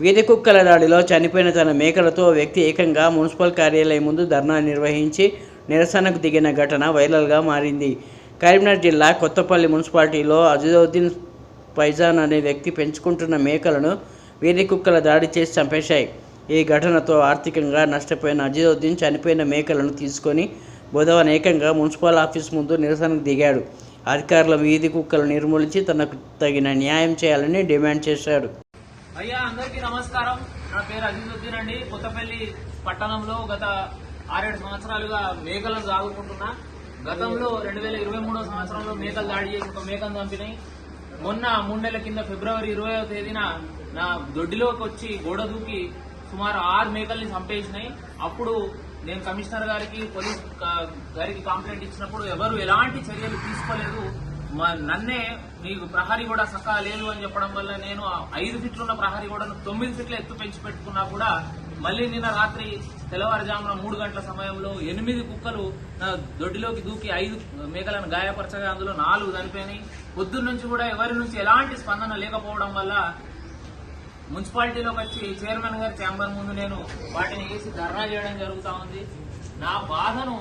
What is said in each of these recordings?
వీధి కుక్కల దాడిలో చనిపోయిన తన మేకలతో వ్యక్తి ఏకంగా మున్సిపల్ కార్యాలయం ముందు ధర్నా నిర్వహించి నిరసనకు దిగిన ఘటన వైరల్గా మారింది. కరీంనగర్ జిల్లా కొత్తపల్లి మున్సిపాలిటీలో అజుద్దీన్ పైజాన్ అనే వ్యక్తి పెంచుకుంటున్న మేకలను వీధి కుక్కల దాడి చేసి చంపేశాయి. ఈ ఘటనతో ఆర్థికంగా నష్టపోయిన అజీదుద్దీన్ చనిపోయిన మేకలను తీసుకొని బుధవారం ఏకంగా మున్సిపల్ ఆఫీస్ ముందు నిరసనకు దిగాడు. అధికారుల వీధి కుక్కలు నిర్మూలించి తనకు తగిన న్యాయం చేయాలని డిమాండ్ చేశాడు అయ్యా అందరికీ నమస్కారం. నా పేరు అజీజుద్దీన్ అండి కొత్తపల్లి పట్టణంలో గత ఆరేడు సంవత్సరాలుగా మేకలను సాగుకుంటున్నా. గతంలో రెండు వేల ఇరవై మూడో సంవత్సరంలో మేకలు దాడి చేసి ఒక మేకను చంపినాయి. మొన్న మూడేళ్ళ కింద ఫిబ్రవరి ఇరవయో తేదీన నా దొడ్డిలోకి వచ్చి గోడ దూకి సుమారు ఆరు మేకల్ని చంపేసినాయి. అప్పుడు నేను కమిషనర్ గారికి పోలీస్ గారికి కంప్లైంట్ ఇచ్చినప్పుడు ఎవరు ఎలాంటి చర్యలు తీసుకోలేదు. నన్నే నీకు ప్రహరీ కూడా సకా లేదు అని చెప్పడం వల్ల నేను ఆ ఐదు ఫిట్లు ఉన్న ప్రహరీ కూడా తొమ్మిది ఫిట్లు ఎత్తు పెంచి పెట్టుకున్నా కూడా మళ్ళీ నిన్న రాత్రి తెల్లవారుజామున మూడు గంటల సమయంలో ఎనిమిది కుక్కలు నా దొడ్డిలోకి దూకి ఐదు మేకలను గాయపరచగా అందులో నాలుగు చనిపోయినాయి. పొద్దున్న నుంచి కూడా ఎవరి నుంచి ఎలాంటి స్పందన లేకపోవడం వల్ల మున్సిపాలిటీలోకి వచ్చి చైర్మన్ గారి ఛాంబర్ ముందు నేను వాటిని వేసి ధర్నా చేయడం జరుగుతూ ఉంది. నా బాధను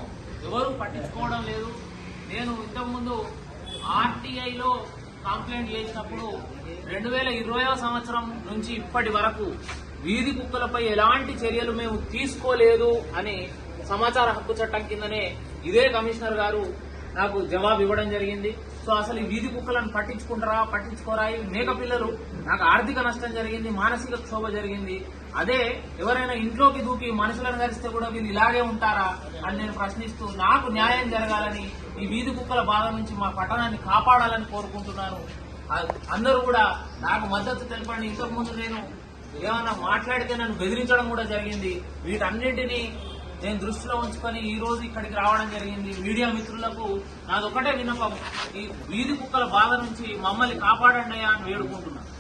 ఎవరు పట్టించుకోవడం లేదు. నేను ఇంతకుముందు ఆర్టీఐలో కంప్లైంట్ చేసినప్పుడు రెండు వేల ఇరవయో సంవత్సరం నుంచి ఇప్పటి వరకు వీధి కుక్కలపై ఎలాంటి చర్యలు మేము తీసుకోలేదు అని సమాచార హక్కు చట్టం కిందనే ఇదే కమిషనర్ గారు నాకు జవాబు ఇవ్వడం జరిగింది. సో అసలు ఈ వీధి కుక్కలను పట్టించుకుంటారా పట్టించుకోరా? ఈ మేక పిల్లలు నాకు ఆర్థిక నష్టం జరిగింది మానసిక క్షోభ జరిగింది. అదే ఎవరైనా ఇంట్లోకి దూకి మనుషులను కలిస్తే కూడా వీళ్ళు ఇలాగే ఉంటారా అని నేను ప్రశ్నిస్తూ నాకు న్యాయం జరగాలని ఈ వీధి కుక్కల బాధ నుంచి మా పట్టణాన్ని కాపాడాలని కోరుకుంటున్నాను. అందరూ కూడా నాకు మద్దతు తెలపండి. ఇంతకు ముందు నేను ఏమన్నా మాట్లాడితే నన్ను బెదిరించడం కూడా జరిగింది. వీటన్నింటినీ నేను దృష్టిలో ఉంచుకొని ఈ రోజు ఇక్కడికి రావడం జరిగింది. మీడియా మిత్రులకు నాదొక్కటే విన్నపం. ఈ వీధి కుక్కల బాధ నుంచి మమ్మల్ని కాపాడండి అని వేడుకుంటున్నాను.